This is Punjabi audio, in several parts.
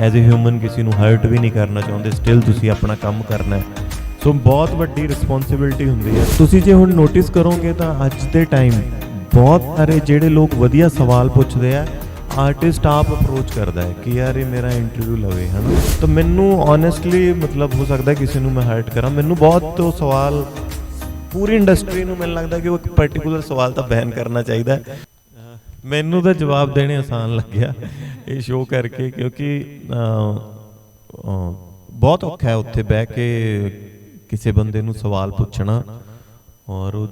ਐਜ਼ ਅ ਹਿਊਮਨ ਕਿਸੇ ਨੂੰ ਹਰਟ ਵੀ ਨਹੀਂ ਕਰਨਾ ਚਾਹੁੰਦੇ ਸਟਿਲ ਤੁਸੀਂ ਆਪਣਾ ਕੰਮ ਕਰਨਾ ਹੈ। ਸੋ ਬਹੁਤ ਵੱਡੀ ਰਿਸਪੌਂਸਿਬਿਲਟੀ ਹੁੰਦੀ ਹੈ। ਤੁਸੀਂ ਜੇ ਹੁਣ ਨੋਟਿਸ ਕਰੋਗੇ ਤਾਂ ਅੱਜ ਦੇ ਟਾਈਮ ਬਹੁਤ ਸਾਰੇ ਜਿਹੜੇ ਲੋਕ ਵਧੀਆ ਸਵਾਲ ਪੁੱਛਦੇ ਆ ਆਰਟਿਸਟ ਆਪ ਅਪਰੋਚ ਕਰਦਾ ਹੈ ਕਿ ਯਾਰ ਇਹ ਮੇਰਾ ਇੰਟਰਵਿਊ ਲਵੇ, ਹਨਾ? ਤਾਂ ਮੈਨੂੰ ਓਨੈਸਟਲੀ ਮਤਲਬ ਹੋ ਸਕਦਾ ਕਿਸੇ ਨੂੰ ਮੈਂ ਹਰਟ ਕਰਾਂ। ਮੈਨੂੰ ਬਹੁਤ ਉਹ ਸਵਾਲ ਪੂਰੀ ਇੰਡਸਟਰੀ ਨੂੰ ਮੈਨੂੰ ਲੱਗਦਾ ਕਿ ਉਹ ਇੱਕ ਪਾਰਟਿਕੂਲਰ ਸਵਾਲ ਤਾਂ ਬੈਨ ਕਰਨਾ ਚਾਹੀਦਾ ਮੈਨੂੰ ਤਾਂ ਜਵਾਬ ਦੇਣੇ ਆਸਾਨ ਲੱਗਿਆ। ਇਹ ਸ਼ੋਅ ਕਰਕੇ ਕਿਉਂਕਿ ਬਹੁਤ ਔਖਾ ਹੈ ਉੱਥੇ ਬਹਿ ਕੇ ਕਿਸੇ ਬੰਦੇ ਨੂੰ ਸਵਾਲ ਪੁੱਛਣਾ ਔਰ ਉਹ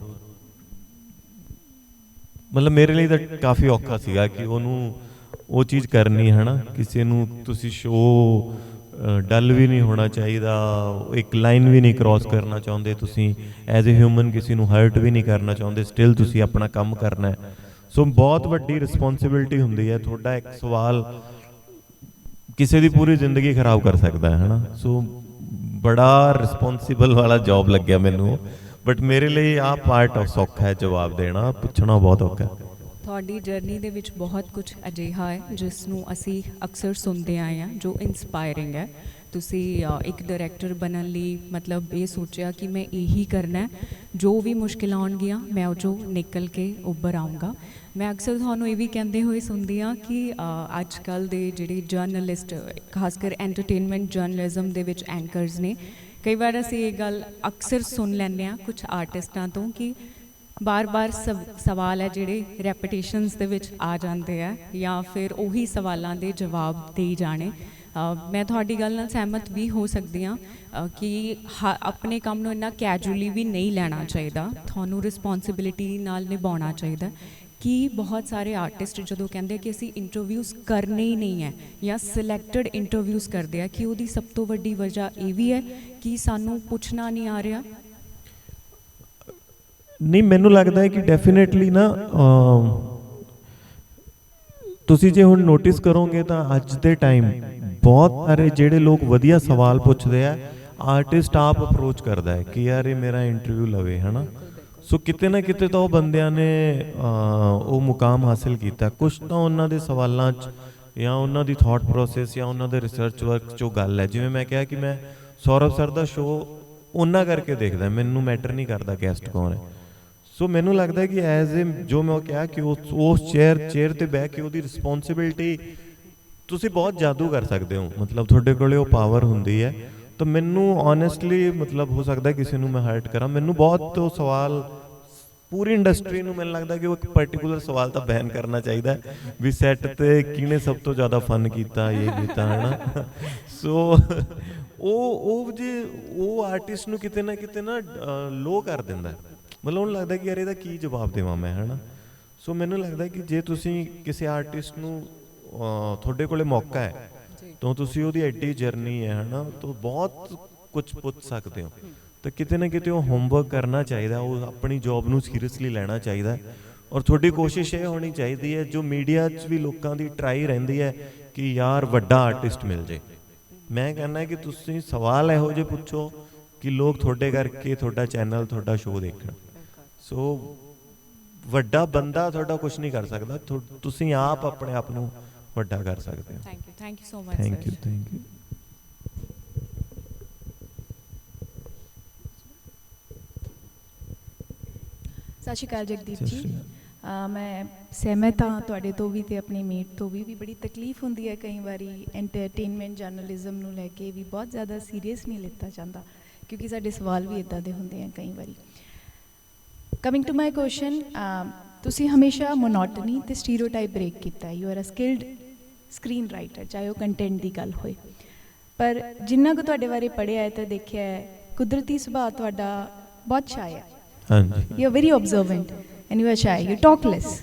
ਮਤਲਬ ਮੇਰੇ ਲਈ ਤਾਂ ਕਾਫੀ ਔਖਾ ਸੀਗਾ ਕਿ ਉਹਨੂੰ ਉਹ ਚੀਜ਼ ਕਰਨੀ ਹੈ ਨਾ ਕਿਸੇ ਨੂੰ ਤੁਸੀਂ ਸ਼ੋਅ ਡਲ ਵੀ ਨਹੀਂ ਹੋਣਾ ਚਾਹੀਦਾ, ਇੱਕ ਲਾਈਨ ਵੀ ਨਹੀਂ ਕ੍ਰਾਸ ਕਰਨਾ ਚਾਹੁੰਦੇ ਤੁਸੀਂ। ਐਜ਼ ਅ ਹਿਊਮਨ ਕਿਸੇ ਨੂੰ ਹਰਟ ਵੀ ਨਹੀਂ ਕਰਨਾ ਚਾਹੁੰਦੇ ਸਟਿਲ ਤੁਸੀਂ ਆਪਣਾ ਕੰਮ ਕਰਨਾ ਹੈ। ਸੋ ਬਹੁਤ ਵੱਡੀ ਰਿਸਪੌਂਸਿਬਿਲਟੀ ਹੁੰਦੀ ਹੈ ਤੁਹਾਡਾ ਇੱਕ ਸਵਾਲ ਕਿਸੇ ਦੀ ਪੂਰੀ ਜ਼ਿੰਦਗੀ ਖਰਾਬ ਕਰ ਸਕਦਾ ਹੈ ਹਨਾ ਸੋ ਬੜਾ ਰਿਸਪੌਂਸਿਬਲ ਵਾਲਾ ਜੌਬ ਲੱਗਿਆ ਮੈਨੂੰ ਬਟ ਮੇਰੇ ਲਈ ਆ ਪਾਰਟ ਆਫ ਸੌਖਾ ਹੈ ਜਵਾਬ ਦੇਣਾ ਪੁੱਛਣਾ ਬਹੁਤ ਔਖਾ ਹੈ ਤੁਹਾਡੀ ਜਰਨੀ ਦੇ ਵਿੱਚ ਬਹੁਤ ਕੁਝ ਅਜਿਹਾ ਹੈ ਜਿਸ ਨੂੰ ਅਸੀਂ ਅਕਸਰ ਸੁਣਦੇ ਆਏ ਹਾਂ ਜੋ ਇਨਸਪਾਇਰਿੰਗ ਹੈ ਤੁਸੀਂ ਇੱਕ ਡਾਇਰੈਕਟਰ ਬਣਨ ਲਈ ਮਤਲਬ ਇਹ ਸੋਚਿਆ ਕਿ ਮੈਂ ਇਹੀ ਕਰਨਾ ਜੋ ਵੀ ਮੁਸ਼ਕਿਲਾਂ ਆਉਣਗੀਆਂ, ਮੈਂ ਉਹ ਜੋ ਨਿਕਲ ਕੇ ਉੱਭਰ ਆਉਂਗਾ ਮੈਂ ਅਕਸਰ ਤੁਹਾਨੂੰ ਇਹ ਵੀ ਕਹਿੰਦੇ ਹੋਏ ਸੁਣਦੀ ਹਾਂ ਕਿ ਅੱਜ ਕੱਲ ਦੇ ਜਿਹੜੇ ਜਰਨਲਿਸਟ ਖਾਸ ਕਰ ਐਂਟਰਟੇਨਮੈਂਟ ਜਰਨਲਿਜ਼ਮ ਦੇ ਵਿੱਚ ਐਂਕਰਸ ਨੇ, ਕਈ ਵਾਰ ਅਸੀਂ ਇਹ ਗੱਲ ਅਕਸਰ ਸੁਣ ਲੈਂਦੇ ਹਾਂ ਕੁਝ ਆਰਟਿਸਟਾਂ ਤੋਂ ਕਿ ਬਾਰ-ਬਾਰ ਸਵ- ਸਵਾਲ ਹੈ ਜਿਹੜੇ ਰੈਪੀਟੇਸ਼ਨਸ ਦੇ ਵਿੱਚ ਆ ਜਾਂਦੇ ਆ ਜਾਂ ਫਿਰ ਉਹੀ ਸਵਾਲਾਂ ਦੇ ਜਵਾਬ ਦੇਈ ਜਾਣੇ। ਮੈਂ ਤੁਹਾਡੀ ਗੱਲ ਨਾਲ ਸਹਿਮਤ ਵੀ ਹੋ ਸਕਦੀ ਹਾਂ ਕਿ ਹ- ਆਪਣੇ ਕੰਮ ਨੂੰ ਇੰਨਾ ਕੈਜੂਅਲੀ ਵੀ ਨਹੀਂ ਲੈਣਾ ਚਾਹੀਦਾ, ਤੁਹਾਨੂੰ ਰਿਸਪੌਂਸਿਬਿਲਿਟੀ ਨਾਲ ਨਿਭਾਉਣਾ ਚਾਹੀਦਾ। ਕਿ ਬਹੁਤ ਸਾਰੇ ਆਰਟਿਸਟ ਜਦੋਂ ਕਹਿੰਦੇ ਕਿ ਅਸੀਂ ਇੰਟਰਵਿਊਜ਼ ਕਰਨੇ ਹੀ ਨਹੀਂ ਹੈ ਜਾਂ ਸਿਲੈਕਟਡ ਇੰਟਰਵਿਊਜ਼ ਕਰਦੇ ਆ, ਕਿ ਉਹਦੀ ਸਭ ਤੋਂ ਵੱਡੀ ਵਜ੍ਹਾ ਇਹ ਵੀ ਹੈ ਕਿ ਸਾਨੂੰ ਪੁੱਛਣਾ ਨਹੀਂ ਆ ਰਿਹਾ। ਨਹੀਂ, ਮੈਨੂੰ ਲੱਗਦਾ ਹੈ ਕਿ ਡੈਫੀਨਿਟਲੀ ਨਾ ਤੁਸੀਂ ਜੇ ਹੁਣ ਨੋਟਿਸ ਕਰੋਗੇ ਤਾਂ ਅੱਜ ਦੇ ਟਾਈਮ ਬਹੁਤ ਸਾਰੇ ਜਿਹੜੇ ਲੋਕ ਵਧੀਆ ਸਵਾਲ ਪੁੱਛਦੇ ਆ ਆਰਟਿਸਟ ਆਪ ਅਪਰੋਚ ਕਰਦਾ ਹੈ ਕਿ ਯਾਰ ਇਹ ਮੇਰਾ ਇੰਟਰਵਿਊ ਲਵੇ, ਹਨਾ? ਸੋ ਕਿਤੇ ਨਾ ਕਿਤੇ ਤਾਂ ਉਹ ਬੰਦਿਆਂ ਨੇ ਉਹ ਮੁਕਾਮ ਹਾਸਿਲ ਕੀਤਾ। ਕੁਝ ਤਾਂ ਉਹਨਾਂ ਦੇ ਸਵਾਲਾਂ 'ਚ ਜਾਂ ਉਹਨਾਂ ਦੀ ਥਾਟ ਪ੍ਰੋਸੈਸ ਜਾਂ ਉਹਨਾਂ ਦੇ ਰਿਸਰਚ ਵਰਕ 'ਚੋਂ ਗੱਲ ਹੈ। ਜਿਵੇਂ ਮੈਂ ਕਿਹਾ ਕਿ ਮੈਂ ਸੌਰਵ ਸਰ ਦਾ ਸ਼ੋਅ ਉਹਨਾਂ ਕਰਕੇ ਦੇਖਦਾ, ਮੈਨੂੰ ਮੈਟਰ ਨਹੀਂ ਕਰਦਾ ਗੈਸਟ ਕੌਣ ਹੈ। ਸੋ ਮੈਨੂੰ ਲੱਗਦਾ ਕਿ ਐਜ਼ ਅ ਜੋ ਮੈਂ ਉਹ ਕਿਹਾ ਕਿ ਉਸ ਉਸ ਚੇਅਰ ਚੇਅਰ ਤੇ ਬਹਿ ਕੇ ਉਹਦੀ ਰਿਸਪੌਂਸਿਬਿਲਟੀ ਤੁਸੀਂ ਬਹੁਤ ਜਾਦੂ ਕਰ ਸਕਦੇ ਹੋ। ਮਤਲਬ ਤੁਹਾਡੇ ਕੋਲੇ ਉਹ ਪਾਵਰ ਹੁੰਦੀ ਹੈ। ਤਾਂ ਮੈਨੂੰ ਓਨੈਸਟਲੀ ਮਤਲਬ ਹੋ ਸਕਦਾ ਕਿਸੇ ਨੂੰ ਮੈਂ ਹਰਟ ਕਰਾਂ। ਮੈਨੂੰ ਬਹੁਤ ਉਹ ਸਵਾਲ, ਪੂਰੀ ਇੰਡਸਟਰੀ ਨੂੰ ਮੈਨੂੰ ਲੱਗਦਾ ਕਿ ਉਹ ਇੱਕ ਪਾਰਟਿਕੂਲਰ ਸਵਾਲ ਤਾਂ ਬੈਨ ਕਰਨਾ ਚਾਹੀਦਾ ਵੀ ਸੈੱਟ ਤੇ ਕਿਹਨੇ ਸਭ ਤੋਂ ਜ਼ਿਆਦਾ ਫਨ ਕੀਤਾ, ਇਹ ਕੀਤਾ ਹਨਾ ਸੋ ਉਹ ਉਹ ਜੇ ਉਹ ਆਰਟਿਸਟ ਨੂੰ ਕਿਤੇ ਨਾ ਕਿਤੇ ਨਾ ਲੋ ਕਰ ਦਿੰਦਾ ਮਤਲਬ ਉਹਨੂੰ ਲੱਗਦਾ ਕਿ ਯਾਰ ਇਹਦਾ ਕੀ ਜਵਾਬ ਦੇਵਾਂ ਮੈਂ ਹਨਾ ਸੋ ਮੈਨੂੰ ਲੱਗਦਾ ਕਿ ਜੇ ਤੁਸੀਂ ਕਿਸੇ ਆਰਟਿਸਟ ਨੂੰ ਤੁਹਾਡੇ ਕੋਲੇ ਮੌਕਾ ਹੈ। ਤਾਂ ਤੁਸੀਂ ਉਹਦੀ ਐਡੀ ਜਰਨੀ ਹੈ, ਹਨਾ? ਤਾਂ ਬਹੁਤ ਕੁਝ ਪੁੱਛ ਸਕਦੇ ਹੋ। ਤਾਂ ਕਿਤੇ ਨਾ ਕਿਤੇ ਉਹ ਹੋਮਵਰਕ ਕਰਨਾ ਚਾਹੀਦਾ, ਉਹ ਆਪਣੀ ਜੌਬ ਨੂੰ ਸੀਰੀਅਸਲੀ ਲੈਣਾ ਚਾਹੀਦਾ। ਔਰ ਤੁਹਾਡੀ ਕੋਸ਼ਿਸ਼ ਇਹ ਹੋਣੀ ਚਾਹੀਦੀ ਹੈ, ਜੋ ਮੀਡੀਆ 'ਚ ਵੀ ਲੋਕਾਂ ਦੀ ਟਰਾਈ ਰਹਿੰਦੀ ਹੈ ਕਿ ਯਾਰ ਵੱਡਾ ਆਰਟਿਸਟ ਮਿਲ ਜੇ। ਮੈਂ ਕਹਿੰਦਾ ਕਿ ਤੁਸੀਂ ਸਵਾਲ ਇਹੋ ਜਿਹੇ ਪੁੱਛੋ ਕਿ ਲੋਕ ਤੁਹਾਡੇ ਕਰਕੇ ਤੁਹਾਡਾ ਚੈਨਲ ਤੁਹਾਡਾ ਸ਼ੋਅ ਦੇਖਣ। ਸੋ ਵੱਡਾ ਬੰਦਾ ਤੁਹਾਡਾ ਕੁਝ ਨਹੀਂ ਕਰ ਸਕਦਾ। ਤੁਸੀਂ ਆਪ ਆਪਣੇ ਆਪ ਨੂੰ ਵੱਡਾ ਕਰ ਸਕਦੇ ਹੋ। Thank you thank you so much thank you thank you Sat Sri Akal Jagdeep ਜੀ। ਮੈਂ ਸਹਿਮਤ ਹਾਂ ਤੁਹਾਡੇ ਤੋਂ ਵੀ ਤੇ ਆਪਣੀ ਮੀਟ ਤੋਂ ਵੀ ਵੀ ਬੜੀ ਤਕਲੀਫ ਹੁੰਦੀ ਹੈ ਕਈ ਵਾਰੀ ਐਂਟਰਟੇਨਮੈਂਟ ਜਰਨਲਿਜ਼ਮ ਨੂੰ ਲੈ ਕੇ ਵੀ ਬਹੁਤ ਜ਼ਿਆਦਾ ਸੀਰੀਅਸ ਨਹੀਂ ਲਿੱਤਾ ਜਾਂਦਾ ਕਿਉਂਕਿ ਸਾਡੇ ਸਵਾਲ ਵੀ ਇਦਾਂ ਦੇ ਹੁੰਦੇ ਆ ਕਈ ਵਾਰੀ। ਕਮਿੰਗ ਟੂ ਮਾਈ ਕੁਐਸਚਨ ਤੁਸੀਂ ਹਮੇਸ਼ਾ ਮੋਨੋਟਨੀ ਤੇ ਸਟੀਰੀਓਟਾਈਪ ਬ੍ਰੇਕ ਕੀਤਾ you are a skilled screenwriter ਚਾਹੇ ਉਹ ਕੰਟੈਂਟ ਦੀ ਗੱਲ ਹੋਏ। ਪਰ ਜਿੰਨਾ ਕੁ ਤੁਹਾਡੇ ਬਾਰੇ ਪੜ੍ਹਿਆ ਹੈ ਤੇ ਦੇਖਿਆ ਹੈ ਕੁਦਰਤੀ ਸੁਭਾਅ ਤੁਹਾਡਾ ਬਹੁਤ ਛਾਇਆ ਹੈ। ਹਾਂਜੀ। You are very observant and you are shy you talk less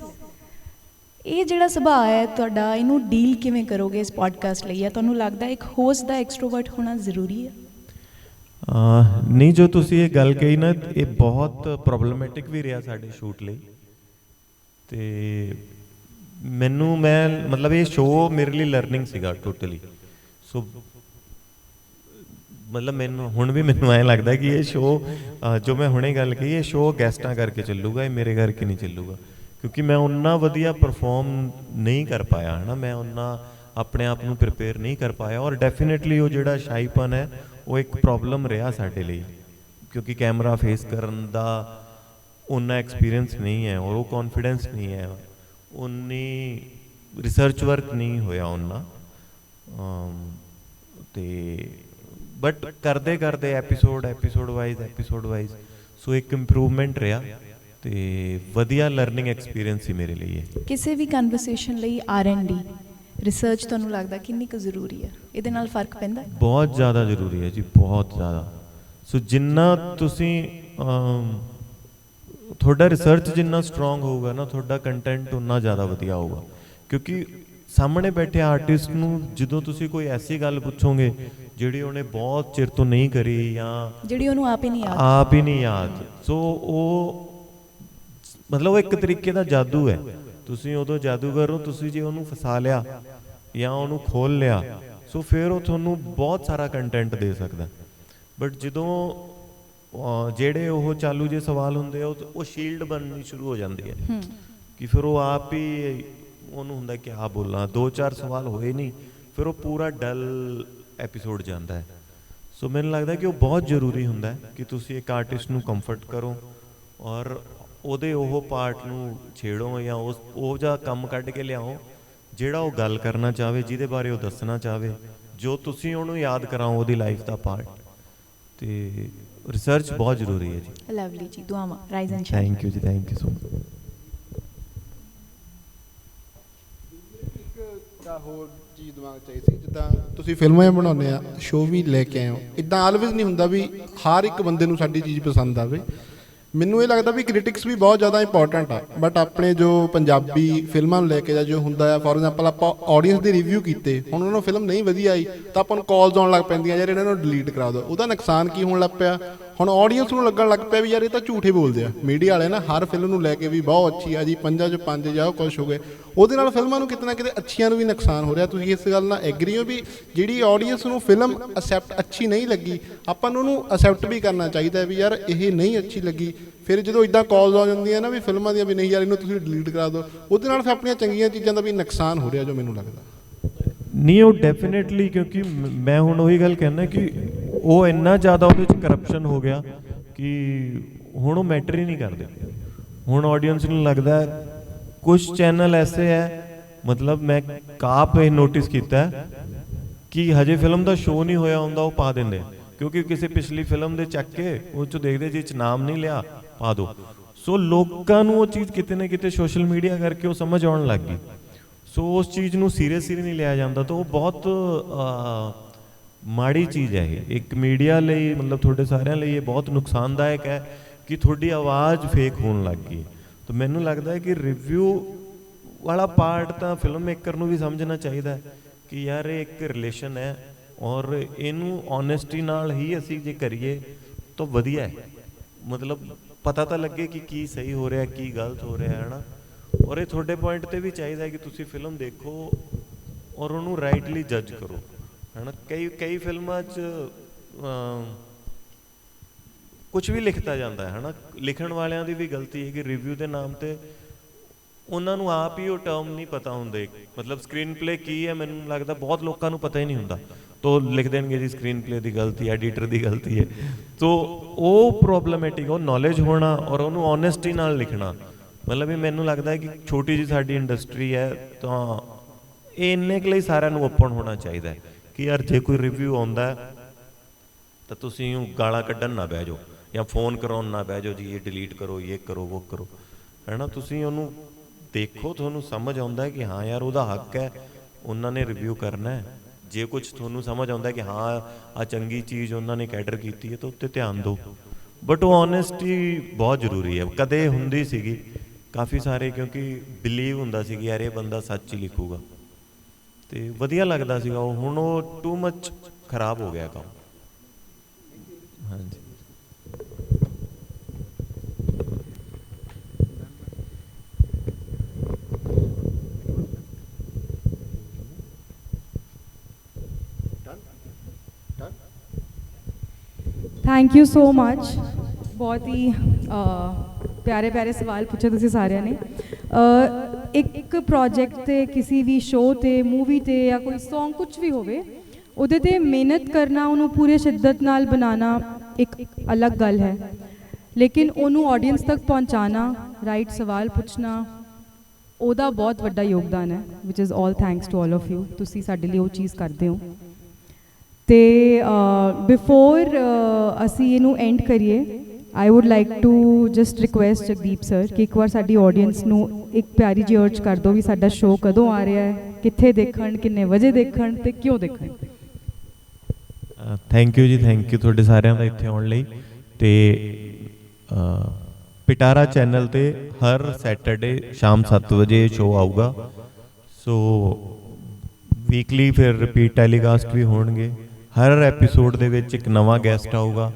ਇਹ ਜਿਹੜਾ ਸੁਭਾਅ ਹੈ ਤੁਹਾਡਾ ਇਹਨੂੰ ਡੀਲ ਕਿਵੇਂ ਕਰੋਗੇ ਇਸ ਪੋਡਕਾਸਟ ਲਈ? ਜਾਂ ਤੁਹਾਨੂੰ ਲੱਗਦਾ ਇੱਕ ਹੋਸਟ ਦਾ ਐਕਸਟਰੋਵਰਟ ਹੋਣਾ ਜ਼ਰੂਰੀ ਹੈ? ਨਹੀਂ ਜੋ ਤੁਸੀਂ ਇਹ ਗੱਲ ਕਹੀ ਨਾ ਇਹ ਬਹੁਤ ਪ੍ਰੋਬਲਮੈਟਿਕ ਵੀ ਰਿਹਾ ਸਾਡੇ ਸ਼ੂਟ ਲਈ। ਤੇ ਮੈਨੂੰ ਮੈਂ, ਮਤਲਬ ਇਹ ਸ਼ੋਅ ਮੇਰੇ ਲਈ ਲਰਨਿੰਗ ਸੀਗਾ ਟੋਟਲੀ ਸੋ ਮਤਲਬ ਮੈਨੂੰ, ਹੁਣ ਵੀ ਮੈਨੂੰ ਐਂ ਲੱਗਦਾ ਕਿ ਇਹ ਸ਼ੋਅ ਜੋ ਮੈਂ ਹੁਣੇ ਗੱਲ ਕਹੀ, ਇਹ ਸ਼ੋਅ ਗੈਸਟਾਂ ਕਰਕੇ ਚੱਲੂਗਾ, ਇਹ ਮੇਰੇ ਕਰਕੇ ਨਹੀਂ ਚੱਲੂਗਾ। ਕਿਉਂਕਿ ਮੈਂ ਉਨਾ ਵਧੀਆ ਪਰਫਾਰਮ ਨਹੀਂ ਕਰ ਪਾਇਆ, ਹਨਾ? ਮੈਂ ਉਨਾ ਆਪਣੇ ਆਪ ਨੂੰ ਪ੍ਰਿਪੇਅਰ ਨਹੀਂ ਕਰ ਪਾਇਆ ਔਰ ਡੈਫੀਨਿਟਲੀ ਉਹ ਜਿਹੜਾ ਸ਼ਾਈਪਨ ਹੈ, ਉਹ ਇੱਕ ਪ੍ਰੋਬਲਮ ਰਿਹਾ ਸਾਡੇ ਲਈ। ਕਿਉਂਕਿ ਕੈਮਰਾ ਫੇਸ ਕਰਨ ਦਾ ਉਨਾ ਐਕਸਪੀਰੀਅੰਸ ਨਹੀਂ ਹੈ ਔਰ ਉਹ ਕੌਨਫੀਡੈਂਸ ਨਹੀਂ ਹੈ। ਉਨੀ ਰਿਸਰਚ ਵਰਕ ਨਹੀਂ ਹੋਇਆ ਉਹਨਾਂ। ਤੇ ਬਟ ਕਰਦੇ ਕਰਦੇ episode episode wise episode wise so ਇੱਕ ਇੰਪਰੂਵਮੈਂਟ ਰਿਹਾ ਤੇ ਵਧੀਆ ਲਰਨਿੰਗ ਐਕਸਪੀਰੀਅੰਸ ਸੀ ਮੇਰੇ ਲਈ ਇਹ। ਕਿਸੇ ਵੀ ਕਨਵਰਸੇਸ਼ਨ ਲਈ ਆਰ&ਡੀ ਰਿਸਰਚ ਤੁਹਾਨੂੰ ਲੱਗਦਾ ਕਿੰਨੀ ਕੁ ਜ਼ਰੂਰੀ ਹੈ? ਇਹਦੇ ਨਾਲ ਫ਼ਰਕ ਪੈਂਦਾ? ਬਹੁਤ ਜ਼ਿਆਦਾ ਜ਼ਰੂਰੀ ਹੈ ਜੀ ਬਹੁਤ ਜ਼ਿਆਦਾ। ਸੋ ਜਿੰਨਾ ਤੁਸੀਂ ਤੁਹਾਡਾ ਰਿਸਰਚ ਜਿੰਨਾ ਸਟਰੋਂਗ ਹੋਊਗਾ ਨਾ ਤੁਹਾਡਾ ਕੰਟੈਂਟ ਉਨਾ ਜ਼ਿਆਦਾ ਵਧੀਆ ਹੋਊਗਾ। ਕਿਉਂਕਿ ਸਾਹਮਣੇ ਬੈਠੇ ਆਰਟਿਸਟ ਨੂੰ ਜਦੋਂ ਤੁਸੀਂ ਕੋਈ ਐਸੀ ਗੱਲ ਪੁੱਛੋਗੇ ਜਿਹੜੀ ਉਹਨੇ ਬਹੁਤ ਚਿਰ ਤੋਂ ਨਹੀਂ ਕਰੀ ਜਾਂ ਜਿਹੜੀ ਉਹਨੂੰ ਆਪ ਹੀ ਨਹੀਂ ਯਾਦ। ਆਪ ਹੀ ਨਹੀਂ ਯਾਦ। ਸੋ ਉਹ ਮਤਲਬ ਉਹ ਇੱਕ ਤਰੀਕੇ ਦਾ ਜਾਦੂ ਹੈ। ਤੁਸੀਂ ਉਦੋਂ ਜਾਦੂਗਰ ਹੋ ਤੁਸੀਂ ਜੇ ਉਹਨੂੰ ਫਸਾ ਲਿਆ ਜਾਂ ਉਹਨੂੰ ਖੋਲ ਲਿਆ ਸੋ ਫਿਰ ਉਹ ਤੁਹਾਨੂੰ ਬਹੁਤ ਸਾਰਾ ਕੰਟੈਂਟ ਦੇ ਸਕਦਾ। ਬਟ ਜਦੋਂ ਜਿਹੜੇ ਉਹ ਚਾਲੂ ਜੇ ਸਵਾਲ ਹੁੰਦੇ ਆ ਉਹ ਉਹ ਸ਼ੀਲਡ ਬਣਨੀ ਸ਼ੁਰੂ ਹੋ ਜਾਂਦੀ ਹੈ। ਕਿ ਫਿਰ ਉਹ ਆਪ ਹੀ ਉਹਨੂੰ ਹੁੰਦਾ ਕਿ ਆ ਬੋਲਾਂ। ਦੋ ਚਾਰ ਸਵਾਲ ਹੋਏ ਨਹੀਂ ਫਿਰ ਉਹ ਪੂਰਾ ਡਲ ਐਪੀਸੋਡ ਜਾਂਦਾ ਹੈ। ਸੋ ਮੈਨੂੰ ਲੱਗਦਾ ਕਿ ਉਹ ਬਹੁਤ ਜ਼ਰੂਰੀ ਹੁੰਦਾ ਕਿ ਤੁਸੀਂ ਇੱਕ ਆਰਟਿਸਟ ਨੂੰ ਕੰਫਰਟ ਕਰੋ ਔਰ ਉਹਦੇ ਉਹ ਪਾਰਟ ਨੂੰ ਛੇੜੋ ਜਾਂ ਉਸ ਉਹ ਜਿਹਾ ਕੰਮ ਕੱਢ ਕੇ ਲਿਆਓ ਜਿਹੜਾ ਉਹ ਗੱਲ ਕਰਨਾ ਚਾਹਵੇ ਜਿਹਦੇ ਬਾਰੇ ਉਹ ਦੱਸਣਾ ਚਾਹਵੇ ਜੋ ਤੁਸੀਂ ਉਹਨੂੰ ਯਾਦ ਕਰਾਓ ਉਹਦੀ ਲਾਈਫ ਦਾ ਪਾਰਟ ਤੇ ਰਿਸਰਚ ਬਹੁਤ ਜ਼ਰੂਰੀ ਹੈ ਜੀ। ਲਵਲੀ ਜੀ ਦੁਆਵਾਂ rise and shine thank you ji thank you so much ਇੱਕ ਦਾ ਹੋਰ ਚੀਜ਼ ਦਿਮਾਗ ਚ ਆਈ ਸੀ ਜਿੱਦਾਂ ਤੁਸੀਂ ਫਿਲਮਾਂ ਬਣਾਉਂਦੇ ਆ ਸ਼ੋਅ ਵੀ ਲੈ ਕੇ ਹੋ। ਇਦਾਂ ਆਲਵੇਜ਼ ਨਹੀਂ ਹੁੰਦਾ ਵੀ ਹਰ ਇੱਕ ਬੰਦੇ ਨੂੰ ਸਾਡੀ ਚੀਜ਼ ਪਸੰਦ ਆਵੇ। ਮੈਨੂੰ ਇਹ ਲੱਗਦਾ ਵੀ ਕ੍ਰਿਟਿਕਸ ਵੀ ਬਹੁਤ ਜ਼ਿਆਦਾ ਇੰਪੋਰਟੈਂਟ ਆ। ਬਟ ਆਪਣੇ ਜੋ ਪੰਜਾਬੀ ਫਿਲਮਾਂ ਨੂੰ ਲੈ ਕੇ ਜਾਂ ਜੋ ਹੁੰਦਾ ਆ ਫੋਰ ਐਗਜ਼ਾਮਪਲ ਆਪਾਂ ਆਡੀਅנס ਦੇ ਰਿਵਿਊ ਕੀਤੇ ਹੁਣ ਉਹਨਾਂ ਨੂੰ ਫਿਲਮ ਨਹੀਂ ਵਧੀਆ ਆਈ ਤਾਂ ਆਪਾਂ ਨੂੰ ਕਾਲਸ ਆਉਣ ਲੱਗ ਪੈਂਦੀਆਂ ਯਾਰ ਇਹਨਾਂ ਨੂੰ ਡਿਲੀਟ ਕਰਾ ਦਿਓ। ਉਹਦਾ ਨੁਕਸਾਨ ਕੀ ਹੋਣ ਲੱਗ ਪਿਆ? ਹੁਣ ਆਡੀਅנס ਨੂੰ ਲੱਗਣ ਲੱਗ ਪਿਆ ਵੀ ਯਾਰ ਇਹ ਤਾਂ ਝੂਠੇ ਬੋਲਦੇ ਆ। ਮੀਡੀਆ ਵਾਲੇ ਨਾ ਹਰ ਫਿਲਮ ਨੂੰ ਲੈ ਕੇ ਵੀ ਬਹੁਤ ਅੱਛੀ ਆ ਜੀ, ਪੰਜਾਂ ਚ ਪੰਜ ਜਾਂ ਉਹ ਕੁਝ ਹੋ ਗਏ। ਉਹਦੇ ਨਾਲ ਫਿਲਮਾਂ ਨੂੰ ਕਿਤਨਾ ਕਿਤੇ ਅੱਛੀਆਂ ਨੂੰ ਵੀ ਨੁਕਸਾਨ ਹੋ ਰਿਹਾ। ਤੁਸੀਂ ਇਸ ਗੱਲ ਨਾਲ ਐਗਰੀ ਹੋ ਵੀ ਜਿਹੜੀ ਆਡੀਅנס ਨੂੰ ਫਿਲਮ ਅਸੈਪਟ ਅੱਛੀ ਨਹੀਂ ਲੱਗੀ, ਆਪਾਂ ਨੂੰ ਉਹਨੂੰ ਅਸੈਪਟ ਵੀ ਕਰਨਾ ਚਾਹੀਦਾ ਵੀ ਯਾਰ ਇਹ ਨਹੀਂ ਅੱਛੀ ਲੱਗੀ। ਫਿਰ ਜਦੋਂ ਇਦਾਂ ਕਾਲਸ ਆ ਜਾਂਦੀਆਂ ਨਾ ਵੀ ਫਿਲਮਾਂ ਦੀਆਂ ਵੀ ਨਹੀਂ ਯਾਰ ਇਹਨੂੰ ਤੁਸੀਂ ਡਿਲੀਟ ਕਰਾ ਦਿਓ, ਉਹਦੇ ਨਾਲ ਫਿਰ ਆਪਣੀਆਂ ਚੰਗੀਆਂ ਚੀਜ਼ਾਂ ਦਾ ਵੀ ਨੁਕਸਾਨ ਹੋ ਰਿਹਾ ਜੋ ਮੈਨੂੰ ਲੱਗਦਾ। ਨਹੀਂ, ਉਹ ਡੈਫੀਨਿਟਲੀ ਕਿਉਂਕਿ ਮੈਂ ਹੁਣ ਉਹੀ ਗੱਲ ਕਹਿਣਾ ਕਿ ਉਹ ਇੰਨਾ ਜ਼ਿਆਦਾ ਉਹਦੇ ਵਿੱਚ ਕਰਪਸ਼ਨ ਹੋ ਗਿਆ ਕਿ ਹੁਣ ਉਹ ਮੈਟਰ ਹੀ ਨਹੀਂ ਕਰਦੇ। ਹੁਣ ਆਡੀਅנס ਨੂੰ ਲੱਗਦਾ ਕੁਝ ਚੈਨਲ ਐਸੇ ਹੈ, ਮਤਲਬ ਮੈਂ ਕਾਪ ਇਹ ਨੋਟਿਸ ਕੀਤਾ ਕਿ ਹਜੇ ਫਿਲਮ ਦਾ ਸ਼ੋਅ ਨਹੀਂ ਹੋਇਆ ਹੁੰਦਾ, ਉਹ ਪਾ ਦਿੰਦੇ ਕਿਉਂਕਿ ਕਿਸੇ ਪਿਛਲੀ ਫਿਲਮ ਦੇ ਚੱਕ ਕੇ ਉਹ ਚ ਦੇਖਦੇ ਜਿਹ ਚ ਨਾਮ ਨਹੀਂ ਲਿਆ, ਪਾ ਦੋ। ਸੋ ਲੋਕਾਂ ਨੂੰ ਉਹ ਚੀਜ਼ ਕਿਤੇ ਨਾ ਕਿਤੇ ਸੋਸ਼ਲ ਮੀਡੀਆ ਕਰਕੇ ਉਹ ਸਮਝ ਆਉਣ ਲੱਗ ਗਈ। ਸੋ ਉਸ ਚੀਜ਼ ਨੂੰ ਸੀਰੀਅਸਲੀ ਨਹੀਂ ਲਿਆ ਜਾਂਦਾ, ਤਾਂ ਉਹ ਬਹੁਤ ਮਾੜੀ ਚੀਜ਼ ਹੈ ਇਹ। ਇੱਕ ਮੀਡੀਆ ਲਈ, ਮਤਲਬ ਤੁਹਾਡੇ ਸਾਰਿਆਂ ਲਈ ਇਹ ਬਹੁਤ ਨੁਕਸਾਨਦਾਇਕ ਹੈ ਕਿ ਤੁਹਾਡੀ ਆਵਾਜ਼ ਫੇਕ ਹੋਣ ਲੱਗ ਗਈ ਤਾਂ ਮੈਨੂੰ ਲੱਗਦਾ ਹੈ ਕਿ ਰਿਵਿਊ ਵਾਲਾ ਪਾਰਟ ਤਾਂ ਫਿਲਮ ਮੇਕਰ ਨੂੰ ਵੀ ਸਮਝਣਾ ਚਾਹੀਦਾ ਹੈ ਕਿ ਯਾਰ ਇਹ ਇੱਕ ਰਿਲੇਸ਼ਨ ਹੈ ਔਰ ਇਹਨੂੰ ਓਨੈਸਟੀ ਨਾਲ ਹੀ ਅਸੀਂ ਜੇ ਕਰੀਏ ਤਾਂ ਵਧੀਆ ਹੈ। ਮਤਲਬ ਪਤਾ ਤਾਂ ਲੱਗੇ ਕਿ ਕੀ ਸਹੀ ਹੋ ਰਿਹਾ, ਕੀ ਗਲਤ ਹੋ ਰਿਹਾ ਹੈ ਨਾ ਔਰ ਇਹ ਤੁਹਾਡੇ ਪੁਆਇੰਟ ਤੇ ਵੀ ਚਾਹੀਦਾ ਹੈ ਕਿ ਤੁਸੀਂ ਫਿਲਮ ਦੇਖੋ ਔਰ ਉਹਨੂੰ ਰਾਈਟਲੀ ਜੱਜ ਕਰੋ। ਹੈਨਾ? ਕਈ ਕਈ ਫਿਲਮਾਂ 'ਚ ਕੁਝ ਵੀ ਲਿਖਤਾ ਜਾਂਦਾ ਹੈ, ਹਨਾ? ਲਿਖਣ ਵਾਲਿਆਂ ਦੀ ਵੀ ਗਲਤੀ ਹੈ ਕਿ ਰਿਵਿਊ ਦੇ ਨਾਮ ਤੇ। ਉਹਨਾਂ ਨੂੰ ਆਪ ਹੀ ਉਹ ਟਰਮ ਨਹੀਂ ਪਤਾ ਹੁੰਦੇ। ਮਤਲਬ ਸਕਰੀਨ ਪਲੇ ਕੀ ਹੈ, ਮੈਨੂੰ ਲੱਗਦਾ ਬਹੁਤ ਲੋਕਾਂ ਨੂੰ ਪਤਾ ਹੀ ਨਹੀਂ ਹੁੰਦਾ। ਤੋ ਲਿਖ ਦੇਣਗੇ ਜੀ ਸਕਰੀਨ ਪਲੇ ਦੀ ਗਲਤੀ ਹੈ ਐਡੀਟਰ ਦੀ ਗਲਤੀ ਹੈ। ਤੋ ਉਹ ਪ੍ਰੋਬਲਮੈਟਿਕ ਉਹ ਨੌਲੇਜ ਹੋਣਾ ਔਰ ਉਹਨੂੰ ਓਨੈਸਟੀ ਨਾਲ ਲਿਖਣਾ। ਮਤਲਬ ਇਹ ਮੈਨੂੰ ਲੱਗਦਾ ਹੈ ਕਿ ਛੋਟੀ ਜੀ ਸਾਡੀ ਇੰਡਸਟਰੀ ਹੈ, ਤਾਂ ਇਹ ਇੰਨੇ ਕੁ ਲਈ ਸਾਰਿਆਂ ਨੂੰ ਓਪਨ ਹੋਣਾ ਚਾਹੀਦਾ ਹੈ। ਕਿ ਯਾਰ ਜੇ ਕੋਈ ਰਿਵਿਊ ਆਉਂਦਾ ਤਾਂ ਤੁਸੀਂ ਉਹ ਗਾਲਾਂ ਕੱਢਣ ਨਾ ਬਹਿ ਜਾਓ ਜਾਂ ਫੋਨ ਕਰਾਉਣ ਨਾ ਬਹਿ ਜਾਓ ਜੀ, ਇਹ ਡਿਲੀਟ ਕਰੋ, ਇਹ ਕਰੋ, ਉਹ ਕਰੋ। ਹੈਨਾ? ਤੁਸੀਂ ਉਹਨੂੰ ਦੇਖੋ, ਤੁਹਾਨੂੰ ਸਮਝ ਆਉਂਦਾ ਹੈ ਕਿ ਹਾਂ ਯਾਰ ਉਹਦਾ ਹੱਕ ਹੈ, ਉਹਨਾਂ ਨੇ ਰਿਵਿਊ ਕਰਨਾ ਹੈ। ਜੇ ਕੁਝ ਤੁਹਾਨੂੰ ਸਮਝ ਆਉਂਦਾ ਕਿ ਹਾਂ ਆ ਚੰਗੀ ਚੀਜ਼ ਉਹਨਾਂ ਨੇ ਕੈਡਰ ਕੀਤੀ ਹੈ, ਤਾਂ ਉੱਤੇ ਧਿਆਨ ਦਿਓ। ਬਟ ਉਹ ਓਨੈਸਟੀ ਬਹੁਤ ਜ਼ਰੂਰੀ ਹੈ। ਕਦੇ ਹੁੰਦੀ ਸੀਗੀ, ਕਾਫੀ ਸਾਰੇ ਕਿਉਂਕਿ ਬਿਲੀਵ ਹੁੰਦਾ ਸੀ ਕਿ ਯਾਰ ਇਹ ਬੰਦਾ ਸੱਚ ਹੀ ਲਿਖੂਗਾ। ਤੇ ਵਧੀਆ ਲੱਗਦਾ ਸੀਗਾ ਉਹ। ਹੁਣ ਉਹ ਟੂ ਮੱਚ ਖਰਾਬ ਹੋ ਗਿਆ ਕੰਮ। ਹਾਂਜੀ। ਥੈਂਕ ਯੂ ਸੋ ਮੱਚ ਬਹੁਤ ਹੀ ਪਿਆਰੇ ਪਿਆਰੇ ਸਵਾਲ ਪੁੱਛੇ ਤੁਸੀਂ ਸਾਰਿਆਂ ਨੇ ਇੱਕ ਪ੍ਰੋਜੈਕਟ ਤੇ, ਕਿਸੇ ਵੀ ਸ਼ੋਅ ਤੇ ਮੂਵੀ ਤੇ ਜਾਂ ਕੋਈ Song ਕੁਝ ਵੀ ਹੋਵੇ, ਉਹਦੇ ਤੇ ਮਿਹਨਤ ਕਰਨਾ, ਉਹਨੂੰ ਪੂਰੇ ਸ਼ਿੱਦਤ ਨਾਲ ਬਣਾਉਣਾ ਇੱਕ ਅਲੱਗ ਗੱਲ ਹੈ। ਲੇਕਿਨ ਉਹਨੂੰ ਆਡੀਅנס ਤੱਕ ਪਹੁੰਚਾਣਾ ਰਾਈਟ ਸਵਾਲ ਪੁੱਛਣਾ, ਉਹਦਾ ਬਹੁਤ ਵੱਡਾ ਯੋਗਦਾਨ ਹੈ ਵਿਚ is all thanks to all of you ਤੁਸੀਂ ਸਾਡੇ ਲਈ ਉਹ ਚੀਜ਼ ਕਰਦੇ ਹੋ। ਤੇ ਬਿਫੋਰ ਅਸੀਂ ਇਹਨੂੰ ਐਂਡ ਕਰੀਏ I would like to just request Jagdeep sir ਕਿ ਇੱਕ ਵਾਰ ਸਾਡੀ ਆਡੀਅנס ਨੂੰ ਇੱਕ ਪਿਆਰੀ ਜਿਹੀ ਅਰਜ ਕਰ ਦਿਓ ਵੀ ਸਾਡਾ ਸ਼ੋਅ ਕਦੋਂ ਆ ਰਿਹਾ ਹੈ, ਕਿੱਥੇ ਦੇਖਣ, ਕਿੰਨੇ ਵਜੇ ਦੇਖਣ ਤੇ ਕਿਉਂ ਦੇਖਣ। Thank you ji thank you ਤੁਹਾਡੇ ਸਾਰਿਆਂ ਦਾ ਇੱਥੇ ਆਉਣ ਲਈ। ਤੇ ਪਿਟਾਰਾ ਚੈਨਲ ਤੇ ਹਰ ਸੈਟਰਡੇ ਸ਼ਾਮ 7 ਵਜੇ ਸ਼ੋਅ ਆਊਗਾ। ਸੋ ਵੀਕਲੀ ਫਿਰ ਰਿਪੀਟ ਟੈਲੀਕਾਸਟ ਵੀ ਹੋਣਗੇ। ਹਰ ਐਪੀਸੋਡ ਦੇ ਵਿੱਚ ਇੱਕ ਨਵਾਂ ਗੈਸਟ ਆਊਗਾ।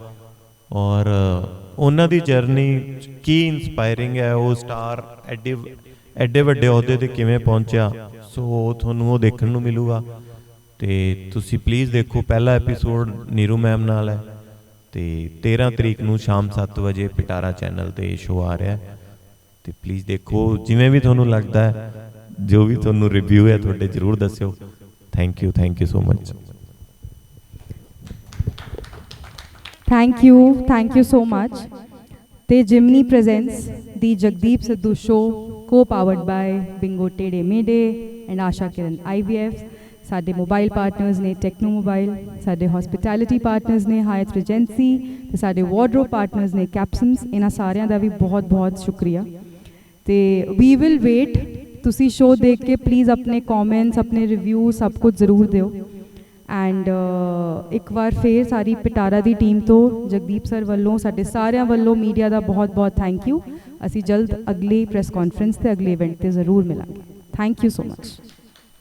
ਔਰ ਉਹਨਾਂ ਦੀ ਜਰਨੀ ਕੀ ਇਨਸਪਾਇਰਿੰਗ ਹੈ, ਉਹ ਸਟਾਰ ਐਡੇ ਐਡੇ ਵੱਡੇ ਅਹੁਦੇ ਤੇ ਕਿਵੇਂ ਪਹੁੰਚਿਆ? ਸੋ ਤੁਹਾਨੂੰ ਉਹ ਦੇਖਣ ਨੂੰ ਮਿਲੂਗਾ। ਤੇ ਤੁਸੀਂ ਪਲੀਜ਼ ਦੇਖੋ, ਪਹਿਲਾ ਐਪੀਸੋਡ ਨੀਰੂ ਮੈਮ ਨਾਲ ਹੈ। ਤੇ 13 ਤਰੀਕ ਨੂੰ ਸ਼ਾਮ 7 ਵਜੇ ਪਿਟਾਰਾ ਚੈਨਲ ਤੇ ਸ਼ੋਅ ਆ ਰਿਹਾ ਹੈ। ਤੇ ਪਲੀਜ਼ ਦੇਖੋ, ਜਿਵੇਂ ਵੀ ਤੁਹਾਨੂੰ ਲੱਗਦਾ ਹੈ, ਜੋ ਵੀ ਤੁਹਾਨੂੰ ਰਿਵਿਊ ਹੈ, ਤੁਹਾਡੇ ਜਰੂਰ ਦੱਸਿਓ। Thank you thank you so much thank you thank you so much ਤੇ ਜਿਮਨੀ presents the Jagdeep Sidhu show co powered by Bingo Tedhe Medhe and Asha Kiran IVF ਸਾਡੇ ਮੋਬਾਈਲ ਪਾਰਟਨਰਸ ਨੇ ਟੈਕਨੋ ਮੋਬਾਈਲ ਸਾਡੇ ਹਸਪਿਟੈਲਿਟੀ ਪਾਰਟਨਰਸ ਨੇ ਹਾਇਤ ਰੀਜੈਂਸੀ ਤੇ ਸਾਡੇ ਵਾਰਡਰੋਬ ਪਾਰਟਨਰਸ ਨੇ ਕੈਪਸਨਸ ਇਹਨਾਂ ਸਾਰਿਆਂ ਦਾ ਵੀ ਬਹੁਤ ਬਹੁਤ ਸ਼ੁਕਰੀਆ ਤੇ ਵੀ ਵਿਲ ਵੇਟ ਤੁਸੀਂ ਸ਼ੋ ਦੇਖ ਕੇ ਪਲੀਜ਼ ਆਪਣੇ ਕਮੈਂਟਸ ਆਪਣੇ ਰਿਵਿਊ ਸਭ ਕੁਝ ਜ਼ਰੂਰ ਦਿਓ ਐਂਡ ਇੱਕ ਵਾਰ ਫੇਰ ਸਾਰੀ ਪਿਟਾਰਾ ਦੀ ਟੀਮ ਤੋਂ ਜਗਦੀਪ ਸਰ ਵੱਲੋਂ ਸਾਡੇ ਸਾਰਿਆਂ ਵੱਲੋਂ ਮੀਡੀਆ ਦਾ ਬਹੁਤ ਬਹੁਤ ਥੈਂਕ ਯੂ ਅਸੀਂ ਜਲਦ ਅਗਲੀ ਪ੍ਰੈਸ ਕਾਨਫਰੰਸ ਤੇ ਅਗਲੇ ਇਵੈਂਟ ਤੇ ਜ਼ਰੂਰ ਮਿਲਾਂਗੇ। Thank you so much